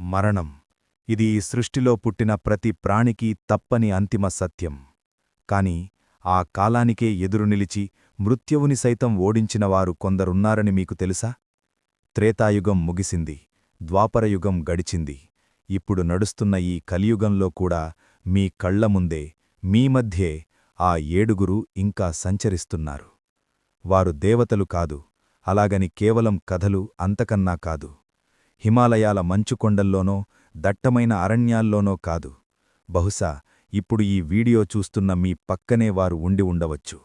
మరణం. ఇది ఈ సృష్టిలో పుట్టిన ప్రతి ప్రాణికి తప్పని అంతిమ సత్యం. కాని ఆ కాలానికే ఎదురు నిలిచి మృత్యువుని సైతం ఓడించినవారు కొందరున్నారని మీకు తెలుసా? త్రేతాయుగం ముగిసింది ద్వాపరయుగం గడిచింది. ఇప్పుడు నడుస్తున్న ఈ కలియుగంలో కూడా మీ కళ్ళ ముందే మీ మధ్యే ఆ ఏడుగురు ఇంకా సంచరిస్తున్నారు. వారు దేవతలు కాదు అలాగని కేవలం కథలు అంతకన్నా కాదు. హిమాలయాల మంచుకొండల్లోనో దట్టమైన అరణ్యాల్లోనో కాదు. బహుశా ఇప్పుడు ఈ వీడియో చూస్తున్న మీ పక్కనే వారు ఉండి ఉండవచ్చు.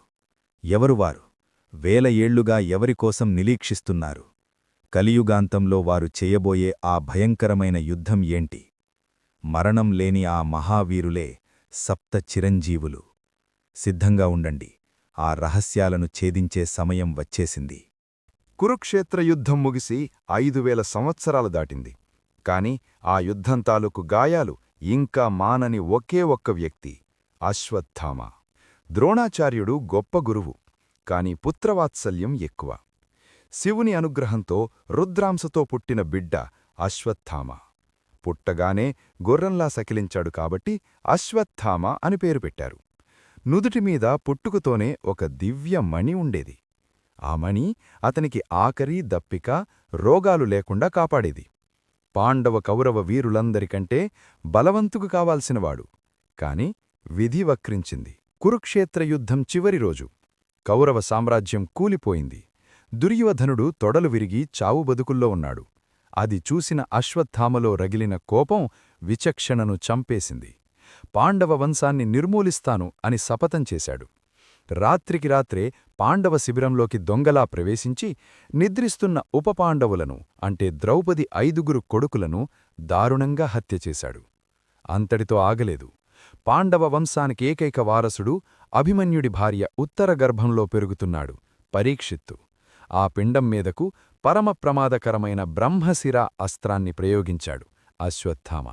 ఎవరు వారు? వేల ఏళ్ళుగా ఎవరికోసం నిరీక్షిస్తున్నారు? కలియుగాంతంలో వారు చేయబోయే ఆ భయంకరమైన యుద్ధం ఏంటి? మరణం లేని ఆ మహావీరులే సప్త చిరంజీవులు. సిద్ధంగా ఉండండి ఆ రహస్యాలను ఛేదించే సమయం వచ్చేసింది. కురుక్షేత్ర యుద్ధం ముగిసి ఐదు వేల సంవత్సరాలు దాటింది. కాని ఆ యుద్ధం తాలూకు గాయాలు ఇంకా మానని ఒకే ఒక్క వ్యక్తి అశ్వత్థామ. ద్రోణాచార్యుడు గొప్ప గురువు కాని పుత్రవాత్సల్యం ఎక్కువ. శివుని అనుగ్రహంతో రుద్రాంశతో పుట్టిన బిడ్డ అశ్వత్థామ. పుట్టగానే గుర్రంలా సకిలించాడు కాబట్టి అశ్వత్థామ అని పేరు పెట్టారు. నుదుటిమీద పుట్టుకుతోనే ఒక దివ్య మణి ఉండేది. ఆ మణి అతనికి ఆకరి దప్పిక రోగాలు లేకుండా కాపాడేది. పాండవ కౌరవ వీరులందరికంటే బలవంతుకు కావాల్సినవాడు. కాని విధి వక్రించింది. కురుక్షేత్ర యుద్ధం చివరి రోజు. కౌరవ సామ్రాజ్యం కూలిపోయింది. దుర్యోధనుడు తొడలు విరిగి చావు బతుకుల్లో ఉన్నాడు. అది చూసిన అశ్వత్థామలో రగిలిన కోపం విచక్షణను చంపేసింది. పాండవ వంశాన్ని నిర్మూలిస్తాను అని శపథం చేశాడు. రాత్రికి రాత్రే పాండవ శిబిరంలోకి దొంగలా ప్రవేశించి నిద్రిస్తున్న ఉపపాండవులను అంటే ద్రౌపది ఐదుగురు కొడుకులను దారుణంగా హత్యచేశాడు అంతటితో ఆగలేదు. పాండవ వంశానికి ఏకైక వారసుడు అభిమన్యుడి భార్య ఉత్తర గర్భంలో పెరుగుతున్నాడు పరీక్షిత్తు. ఆ పిండం మీదకు పరమ ప్రమాదకరమైన బ్రహ్మశిర అస్త్రాన్ని ప్రయోగించాడు అశ్వత్థామ.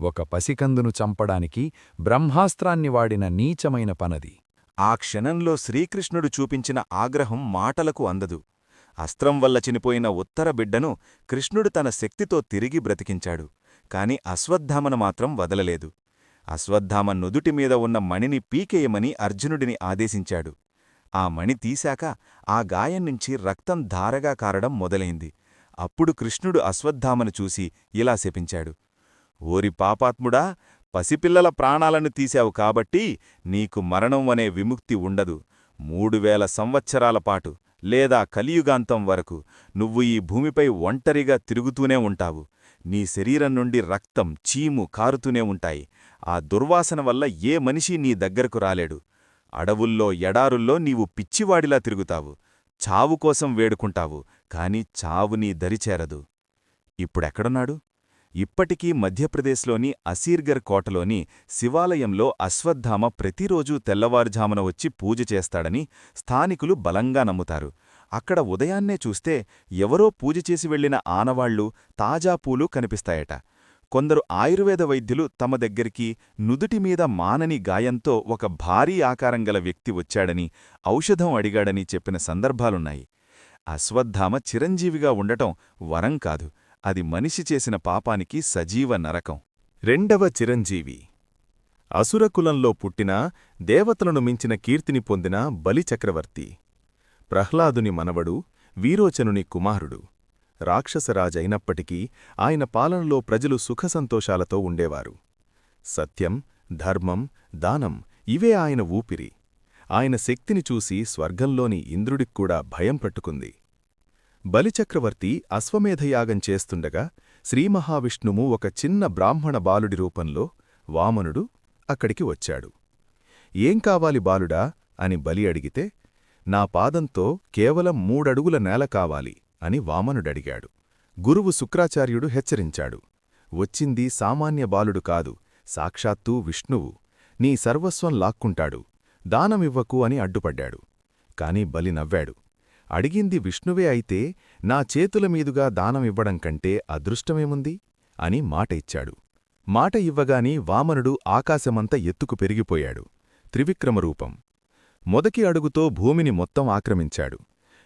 ఒక పసికందును చంపడానికి బ్రహ్మాస్త్రాన్ని వాడిన నీచమైన పనది. ఆ క్షణంలో శ్రీకృష్ణుడు చూపించిన ఆగ్రహం మాటలకు అందదు. అస్త్రం వల్ల చనిపోయిన ఉత్తర బిడ్డను కృష్ణుడు తన శక్తితో తిరిగి బ్రతికించాడు కాని అశ్వత్థామను మాత్రం వదలలేదు. అశ్వత్థామ నుదుటిమీద ఉన్న మణిని పీకేయమని అర్జునుడిని ఆదేశించాడు. ఆ మణి తీశాక ఆ గాయం నుంచి రక్తం ధారగా కారడం మొదలైంది. అప్పుడు కృష్ణుడు అశ్వత్థామను చూసి ఇలా శపించాడు. ఓరి పాపాత్ముడా పసిపిల్లల ప్రాణాలను తీశావు కాబట్టి నీకు మరణం అనే విముక్తి ఉండదు. మూడు వేల సంవత్సరాల పాటు లేదా కలియుగాంతం వరకు నువ్వు ఈ భూమిపై ఒంటరిగా తిరుగుతూనే ఉంటావు. నీ శరీరం నుండి రక్తం చీము కారుతూనే ఉంటాయి. ఆ దుర్వాసన వల్ల ఏ మనిషి నీ దగ్గరకు రాలేడు. అడవుల్లో ఎడారుల్లో నీవు పిచ్చివాడిలా తిరుగుతావు. చావు కోసం వేడుకుంటావు కాని చావు నీ దరిచేరదు. ఇప్పుడెక్కడున్నాడు? ఇప్పటికీ మధ్యప్రదేశ్లోని అసీర్గర్ కోటలోని శివాలయంలో అశ్వత్థామ ప్రతిరోజూ తెల్లవారుజామున వచ్చి పూజ చేస్తాడని స్థానికులు బలంగా నమ్ముతారు. అక్కడ ఉదయాన్నే చూస్తే ఎవరో పూజ చేసి వెళ్ళిన ఆనవాళ్ళు తాజా పూలు కనిపిస్తాయట. కొందరు ఆయుర్వేద వైద్యులు తమ దగ్గరికి నుదుటిమీద మానని గాయంతో ఒక భారీ ఆకారం గల వ్యక్తి వచ్చాడని ఔషధం అడిగాడని చెప్పిన సందర్భాలున్నాయి. అశ్వత్థామ చిరంజీవిగా ఉండటం వరం కాదు. అది మనిషి చేసిన పాపానికి సజీవ నరకం. రెండవ చిరంజీవి. అసురకులంలో పుట్టిన దేవతలను మించిన కీర్తిని పొందిన బలిచక్రవర్తి ప్రహ్లాదుని మనవడు వీరోచనుని కుమారుడు. రాక్షసరాజైనప్పటికీ ఆయన పాలనలో ప్రజలు సుఖసంతోషాలతో ఉండేవారు. సత్యం ధర్మం దానం ఇవే ఆయన ఊపిరి. ఆయన శక్తిని చూసి స్వర్గంలోని ఇంద్రుడిక్కూడా భయం పట్టుకుంది. బలిచక్రవర్తి అశ్వమేధయాగం చేస్తుండగా శ్రీమహావిష్ణుము ఒక చిన్న బ్రాహ్మణ బాలుడి రూపంలో వామనుడు అక్కడికి వచ్చాడు. ఏం కావాలి బాలుడా అని బలి అడిగితే నా పాదంతో కేవలం మూడడుగుల నేల కావాలి అని వామనుడడిగాడు. గురువు శుక్రాచార్యుడు హెచ్చరించాడు. వచ్చింది సామాన్య బాలుడు కాదు సాక్షాత్తూ విష్ణువు. నీ సర్వస్వం లాక్కుంటాడు. దానమివ్వకు అని అడ్డుపడ్డాడు. కాని బలి నవ్వాడు. అడిగింది విష్ణువే అయితే నా చేతుల మీదుగా దానమివ్వడం కంటే అదృష్టమేముంది? అని మాట ఇచ్చాడు. మాట ఇవ్వగాని వామనుడు ఆకాశమంత ఎత్తుకు పెరిగిపోయాడు. త్రివిక్రమరూపం. మొదటి అడుగుతో భూమిని మొత్తం ఆక్రమించాడు.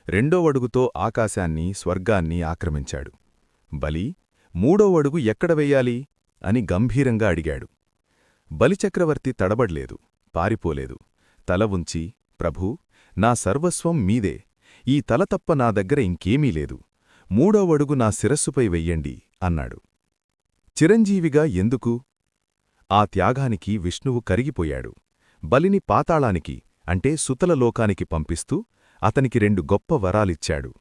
రెండో అడుగుతో ఆకాశాన్ని స్వర్గాన్ని ఆక్రమించాడు. బలి మూడో అడుగు ఎక్కడ వెయ్యాలి అని గంభీరంగా అడిగాడు. బలిచక్రవర్తి తడబడలేదు పారిపోలేదు. తల ఉంచి ప్రభూ నా సర్వస్వం మీదే. ఈ తల తప్ప నా దగ్గర ఇంకేమీ లేదు. మూడో అడుగు నా శిరస్సుపై వెయ్యండి అన్నాడు. చిరంజీవిగా ఎందుకు? ఆ త్యాగానికి విష్ణువు కరిగిపోయాడు. బలిని పాతాళానికి అంటే సుతల లోకానికి పంపిస్తూ అతనికి రెండు గొప్ప వరాలిచ్చాడు.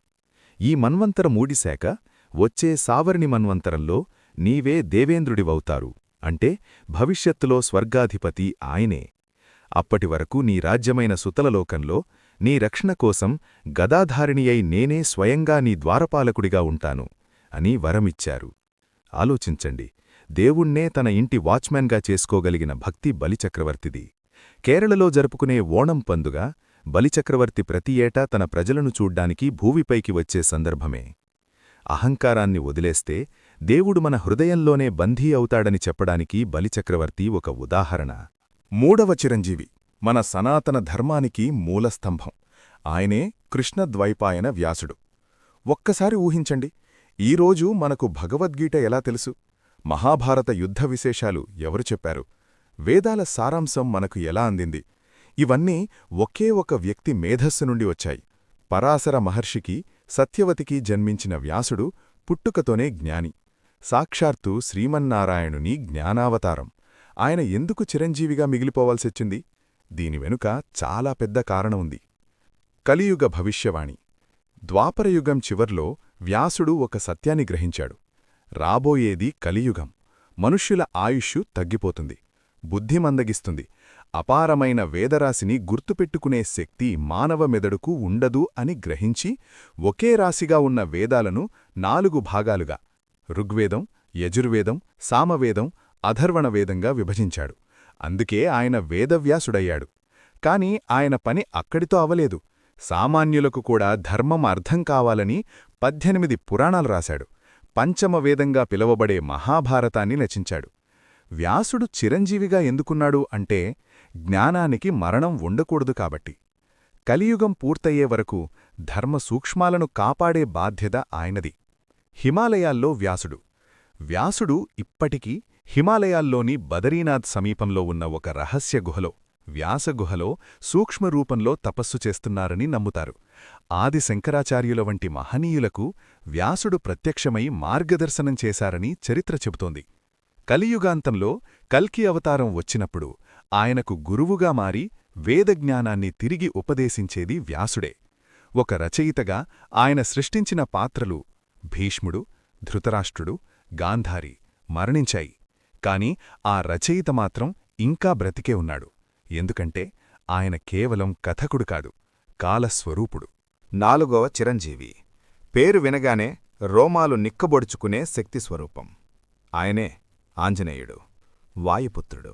ఈ మన్వంతర మూడిశాక వచ్చే సావరిణి మన్వంతరంలో నీవే దేవేంద్రుడివవుతారు అంటే భవిష్యత్తులో స్వర్గాధిపతి ఆయనే. అప్పటివరకు నీ రాజ్యమైన సుతలలోకంలో నీ రక్షణ కోసం గదాధారిణియై నేనే స్వయంగా నీ ద్వారపాలకుడిగా ఉంటాను అని వరమిచ్చారు. ఆలోచించండి దేవుణ్ణే తన ఇంటి వాచ్మ్యాన్గా చేసుకోగలిగిన భక్తి బలిచక్రవర్తిది. కేరళలో జరుపుకునే ఓణం పందుగ బలిచక్రవర్తి ప్రతి ఏటా తన ప్రజలను చూడ్డానికి భూమిపైకి వచ్చే సందర్భమే. అహంకారాన్ని వదిలేస్తే దేవుడు మన హృదయంలోనే బంధీ అవుతాడని చెప్పడానికి బలిచక్రవర్తి ఒక ఉదాహరణ. మూడవ చిరంజీవి మన సనాతన ధర్మానికి మూలస్తంభం. ఆయనే కృష్ణద్వైపాయన వ్యాసుడు. ఒక్కసారి ఊహించండి ఈరోజు మనకు భగవద్గీత ఎలా తెలుసు? మహాభారత యుద్ధ విశేషాలు ఎవరు చెప్పారు? వేదాల సారాంశం మనకు ఎలా అందింది? ఇవన్నీ ఒకే ఒక వ్యక్తి మేధస్సు నుండి వచ్చాయి. పరాశర మహర్షికి సత్యవతికి జన్మించిన వ్యాసుడు పుట్టుకతోనే జ్ఞాని. సాక్షాత్తు శ్రీమన్నారాయణుని జ్ఞానావతారం. ఆయన ఎందుకు చిరంజీవిగా మిగిలిపోవాల్సొచ్చింది? దీని వెనుక చాలా పెద్ద కారణం ఉంది. కలియుగ భవిష్యవాణి. ద్వాపరయుగం చివర్లో వ్యాసుడు ఒక సత్యాన్ని గ్రహించాడు. రాబోయేది కలియుగం. మనుష్యుల ఆయుష్షు తగ్గిపోతుంది. బుద్ధి మందగిస్తుంది. అపారమైన వేదరాశిని గుర్తుపెట్టుకునే శక్తి మానవ మెదడుకు ఉండదు అని గ్రహించి ఒకే రాశిగా ఉన్న వేదాలను నాలుగు భాగాలుగా ఋగ్వేదం యజుర్వేదం సామవేదం అధర్వణవేదంగా విభజించాడు. అందుకే ఆయన వేదవ్యాసుడయ్యాడు. కాని ఆయన పని అక్కడితో అవలేదు. సామాన్యులకు కూడా ధర్మం అర్థం కావాలని పద్దెనిమిది పురాణాలు రాశాడు. పంచమవేదంగా పిలవబడే మహాభారతాన్ని రచించాడు. వ్యాసుడు చిరంజీవిగా ఎందుకున్నాడు అంటే జ్ఞానానికి మరణం ఉండకూడదు కాబట్టి. కలియుగం పూర్తయ్యే వరకు ధర్మ సూక్ష్మాలను కాపాడే బాధ్యత ఆయనది. హిమాలయాల్లో వ్యాసుడు. వ్యాసుడు ఇప్పటికీ హిమాలయాల్లోని బదరీనాథ్ సమీపంలో ఉన్న ఒక రహస్య గుహలో వ్యాసగుహలో సూక్ష్మరూపంలో తపస్సు చేస్తున్నారని నమ్ముతారు. ఆది శంకరాచార్యుల వంటి మహనీయులకు వ్యాసుడు ప్రత్యక్షమై మార్గదర్శనం చేశారని చరిత్ర చెబుతోంది. కలియుగాంతంలో కల్కి అవతారం వచ్చినప్పుడు ఆయనకు గురువుగా మారి వేదజ్ఞానాన్ని తిరిగి ఉపదేశించేది వ్యాసుడే. ఒక రచయితగా ఆయన సృష్టించిన పాత్రలు భీష్ముడు ధృతరాష్ట్రుడు గాంధారి మరణించాయి. కాని ఆ రచయిత మాత్రం ఇంకా బ్రతికే ఉన్నాడు. ఎందుకంటే ఆయన కేవలం కథకుడు కాదు కాలస్వరూపుడు. నాలుగవ చిరంజీవి. పేరు వినగానే రోమాలు నిక్కబొడుచుకునే శక్తిస్వరూపం ఆయనే ఆంజనేయుడు వాయుపుత్రుడు.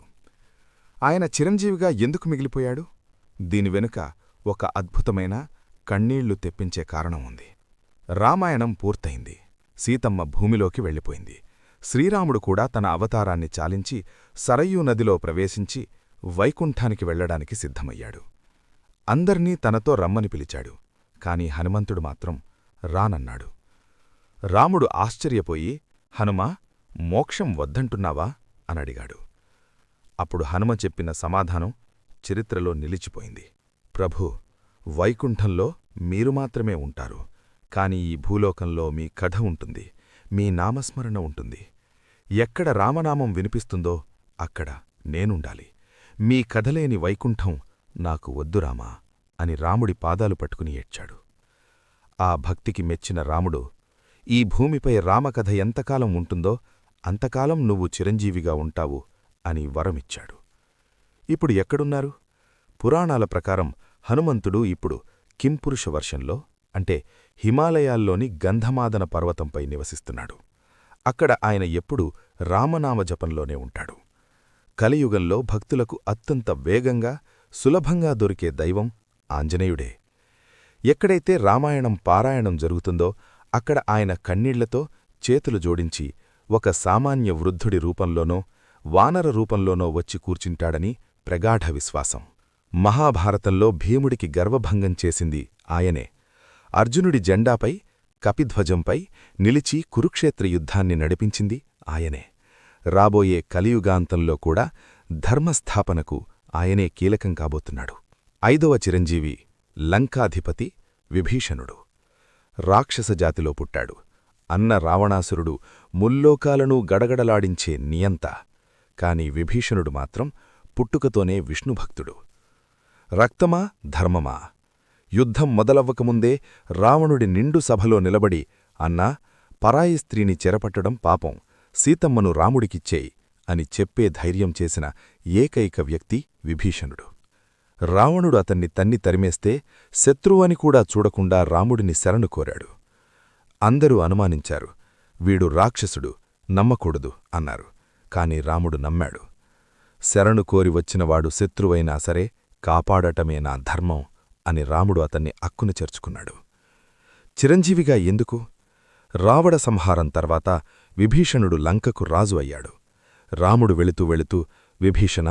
ఆయన చిరంజీవిగా ఎందుకు మిగిలిపోయాడు? దీని వెనుక ఒక అద్భుతమైన కన్నీళ్ళు తెప్పించే కారణం ఉంది. రామాయణం పూర్తయింది. సీతమ్మ భూమిలోకి వెళ్ళిపోయింది. శ్రీరాముడు కూడా తన అవతారాన్ని చాలించి సరయూ నదిలో ప్రవేశించి వైకుంఠానికి వెళ్ళడానికి సిద్ధమయ్యాడు. అందర్నీ తనతో రమ్మని పిలిచాడు కాని హనుమంతుడు మాత్రం రానన్నాడు. రాముడు ఆశ్చర్యపోయి హనుమా మోక్షం వద్దంటున్నావా? అనడిగాడు అప్పుడు హనుమ చెప్పిన సమాధానం చరిత్రలో నిలిచిపోయింది. ప్రభూ వైకుంఠంలో మీరు మాత్రమే ఉంటారు కాని ఈ భూలోకంలో మీ కథ ఉంటుంది. మీ నామస్మరణ ఉంటుంది. ఎక్కడ రామనామం వినిపిస్తుందో అక్కడ నేనుండాలి. మీ కథలేని వైకుంఠం నాకు వద్దురామా అని రాముడి పాదాలు పట్టుకుని ఏడ్చాడు. ఆ భక్తికి మెచ్చిన రాముడు ఈ భూమిపై రామకథ ఎంతకాలం ఉంటుందో అంతకాలం నువ్వు చిరంజీవిగా ఉంటావు అని వరమిచ్చాడు. ఇప్పుడు ఎక్కడున్నారు? పురాణాల ప్రకారం హనుమంతుడు ఇప్పుడు కింపురుష వర్షంలో అంటే హిమాలయాల్లోని గంధమాదన పర్వతంపై నివసిస్తున్నాడు. అక్కడ ఆయన ఎప్పుడూ రామనామ జపంలోనే ఉంటాడు. కలియుగంలో భక్తులకు అత్యంత వేగంగా సులభంగా దొరికే దైవం ఆంజనేయుడే. ఎక్కడైతే రామాయణం పారాయణం జరుగుతుందో అక్కడ ఆయన కన్నీళ్ళతో చేతులు జోడించి ఒక సామాన్య వృద్ధుడి రూపంలోనో వానర రూపంలోనో వచ్చి కూర్చుంటాడని ప్రగాఢ విశ్వాసం. మహాభారతంలో భీముడికి గర్వభంగం చేసింది ఆయనే. అర్జునుడి జెండాపై కపిధ్వజంపై నిలిచి కురుక్షేత్ర యుద్ధాన్ని నడిపించింది ఆయనే. రాబోయే కలియుగాంతంలో కూడా ధర్మస్థాపనకు ఆయనే కీలకం కాబోతున్నాడు. ఐదవ చిరంజీవి లంకాధిపతి విభీషణుడు. రాక్షస జాతిలో పుట్టాడు. అన్న రావణాసురుడు ముల్లోకాలను గడగడలాడించే నియంత. కాని విభీషణుడు మాత్రం పుట్టుకతోనే విష్ణుభక్తుడు. రక్తమా ధర్మమా? యుద్ధం మొదలవ్వకముందే రావణుడి నిండు సభలో నిలబడి అన్నా పరాయి స్త్రీని చెరపట్టడం పాపం సీతమ్మను రాముడికిచ్చేయి అని చెప్పే ధైర్యం చేసిన ఏకైక వ్యక్తి విభీషణుడు. రావణుడు అతన్ని తన్ని తరిమేస్తే శత్రువని కూడా చూడకుండా రాముడిని శరణు కోరాడు. అందరూ అనుమానించారు వీడు రాక్షసుడు నమ్మకూడదు అన్నారు. కాని రాముడు నమ్మాడు. శరణు కోరి వచ్చినవాడు శత్రువైనా సరే కాపాడటమే నా ధర్మం అని రాముడు అతన్ని అక్కున చేర్చుకున్నాడు. చిరంజీవిగా ఎందుకు? రావణ సంహారం తర్వాత విభీషణుడు లంకకు రాజు అయ్యాడు. రాముడు వెళుతూ వెళుతూ విభీషణ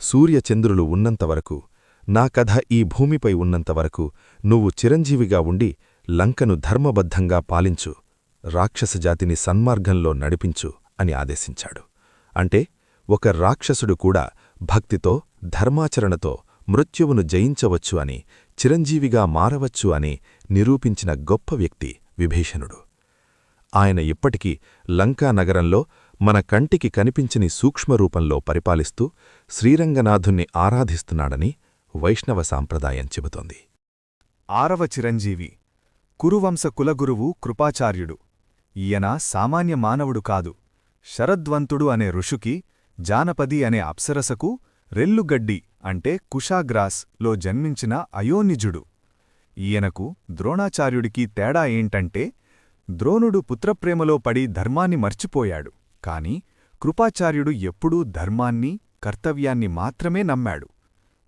సూర్యచంద్రులు ఉన్నంతవరకు నా కథ ఈ భూమిపై ఉన్నంతవరకు నువ్వు చిరంజీవిగా ఉండి లంకను ధర్మబద్ధంగా పాలించు రాక్షసజాతిని సన్మార్గంలో నడిపించు అని ఆదేశించాడు. అంటే ఒక రాక్షసుడు కూడా భక్తితో ధర్మాచరణతో మృత్యువును జయించవచ్చు అని చిరంజీవిగా మారవచ్చు అని నిరూపించిన గొప్ప వ్యక్తి విభీషణుడు. ఆయన ఇప్పటికీ లంకా నగరంలో మన కంటికి కనిపించని సూక్ష్మరూపంలో పరిపాలిస్తూ శ్రీరంగనాథుణ్ణి ఆరాధిస్తున్నాడని వైష్ణవ సాంప్రదాయం చెబుతోంది. ఆరవ చిరంజీవి కురువంశ కులగురువు కృపాచార్యుడు. ఈయన సామాన్య మానవుడు కాదు శరద్వంతుడు అనే ఋషుకి జానపది అనే అప్సరసకు రెల్లుగడ్డి అంటే కుషాగ్రాస్లో జన్మించిన అయోనిజుడు. ఈయనకు ద్రోణాచార్యుడికి తేడా ఏంటంటే ద్రోణుడు పుత్రప్రేమలో పడి ధర్మాన్ని మర్చిపోయాడు. కాని కృపాచార్యుడు ఎప్పుడూ ధర్మాన్ని కర్తవ్యాన్ని మాత్రమే నమ్మాడు.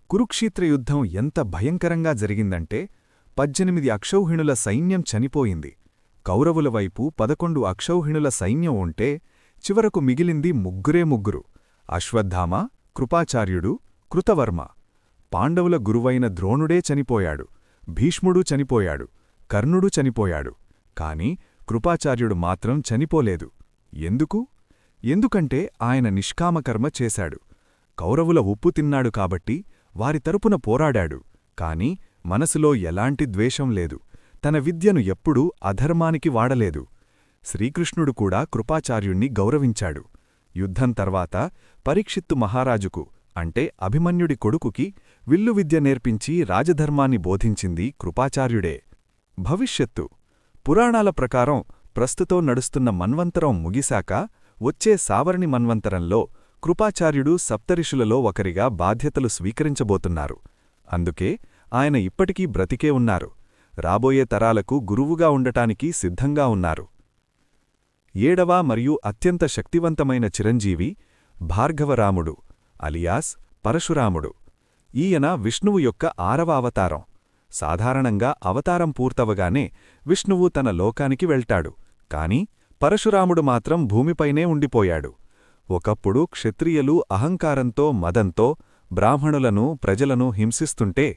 కురుక్షేత్ర యుద్ధం ఎంత భయంకరంగా జరిగిందంటే పద్దెనిమిది అక్షౌహిణుల సైన్యం చనిపోయింది. కౌరవుల వైపు పదకొండు అక్షౌహిణుల సైన్యం ఉంటే చివరకు మిగిలింది ముగ్గురే ముగ్గురు. అశ్వత్థామ కృపాచార్యుడు కృతవర్మ. పాండవుల గురువైన ద్రోణుడే చనిపోయాడు. భీష్ముడూ చనిపోయాడు. కర్ణుడు చనిపోయాడు. కాని కృపాచార్యుడు మాత్రం చనిపోలేదు. ఎందుకు? ఎందుకంటే ఆయన నిష్కామకర్మ చేశాడు. కౌరవుల ఉప్పు తిన్నాడు కాబట్టి వారి తరపున పోరాడాడు. కాని మనసులో ఎలాంటి ద్వేషం లేదు. తన విద్యను ఎప్పుడూ అధర్మానికి వాడలేదు. శ్రీకృష్ణుడు కూడా కృపాచార్యుణ్ణి గౌరవించాడు. యుద్ధం తర్వాత పరీక్షిత్తు మహారాజుకు అంటే అభిమన్యుడి కొడుకుకి విల్లు విద్య నేర్పించి రాజధర్మాన్ని బోధించింది కృపాచార్యుడే. భవిష్యత్తు. పురాణాల ప్రకారం ప్రస్తుతం నడుస్తున్న మన్వంతరం ముగిశాక వచ్చే సావరణి మన్వంతరంలో కృపాచార్యుడు సప్తరిషులలో ఒకరిగా బాధ్యతలు స్వీకరించబోతున్నారు. అందుకే ఆయన ఇప్పటికీ బ్రతికే ఉన్నారు. రాబోయే తరాలకు గురువుగా ఉండటానికి సిద్ధంగా ఉన్నారు. ఏడవ మరియు అత్యంత శక్తివంతమైన చిరంజీవి భార్గవరాముడు. అలియాస్ పరశురాముడు. ఈయన విష్ణువు యొక్క ఆరవ అవతారం. సాధారణంగా అవతారం పూర్తవగానే విష్ణువు తన లోకానికి వెళ్తాడు. కాని పరశురాముడు మాత్రం భూమిపైనే ఉండిపోయాడు. ఒకప్పుడు క్షత్రియులు అహంకారంతో మదంతో బ్రాహ్మణులను ప్రజలను హింసిస్తుంటే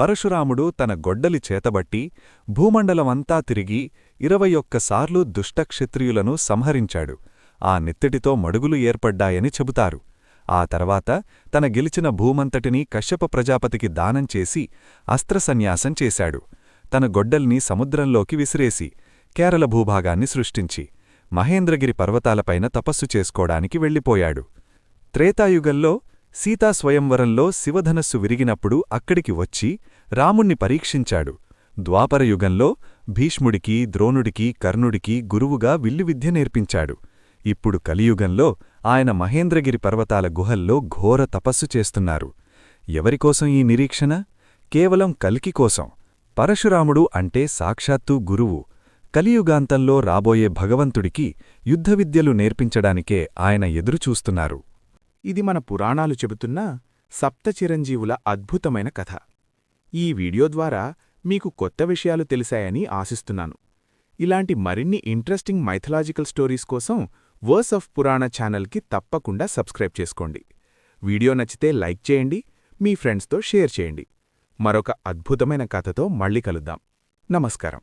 పరశురాముడు తన గొడ్డలి చేతబట్టి భూమండలమంతా తిరిగి ఇరవై ఒక్కసార్లు దుష్టక్షత్రియులను సంహరించాడు. ఆ నెత్తిటితో మడుగులు ఏర్పడ్డాయని చెబుతారు. ఆ తర్వాత తన గెలిచిన భూమంతటినీ కశ్యప ప్రజాపతికి దానం చేసి అస్త్రసన్యాసం చేశాడు. తన గొడ్డల్ని సముద్రంలోకి విసిరేసి కేరళ భూభాగాన్ని సృష్టించి మహేంద్రగిరి పర్వతాలపైన తపస్సు చేసుకోడానికి వెళ్ళిపోయాడు. త్రేతాయుగంలో సీతాస్వయంవరంలో శివధనస్సు విరిగినప్పుడు అక్కడికి వచ్చి రాముణ్ణి పరీక్షించాడు. ద్వాపరయుగంలో భీష్ముడికి ద్రోణుడికి కర్ణుడికి గురువుగా విల్లువిద్య నేర్పించాడు. ఇప్పుడు కలియుగంలో ఆయన మహేంద్రగిరి పర్వతాల గుహల్లో ఘోర తపస్సు చేస్తున్నారు. ఎవరికోసం ఈ నిరీక్షణ? కేవలం కల్కి కోసం. పరశురాముడు అంటే సాక్షాత్తూ గురువు. కలియుగాంతంలో రాబోయే భగవంతుడికి యుద్ధవిద్యలు నేర్పించడానికే ఆయన ఎదురుచూస్తున్నారు. ఇది మన పురాణాలు చెబుతున్న సప్తచిరంజీవుల అద్భుతమైన కథ. ఈ వీడియో ద్వారా మీకు కొత్త విషయాలు తెలిసాయని ఆశిస్తున్నాను. ఇలాంటి మరిన్ని ఇంట్రెస్టింగ్ మైథలాజికల్ స్టోరీస్ కోసం వర్స్ ఆఫ్ పురాణ ఛానల్కి తప్పకుండా సబ్స్క్రైబ్ చేసుకోండి. వీడియో నచ్చితే లైక్ చేయండి మీ ఫ్రెండ్స్తో షేర్ చేయండి. మరొక అద్భుతమైన కథతో మళ్ళీ కలుద్దాం. నమస్కారం.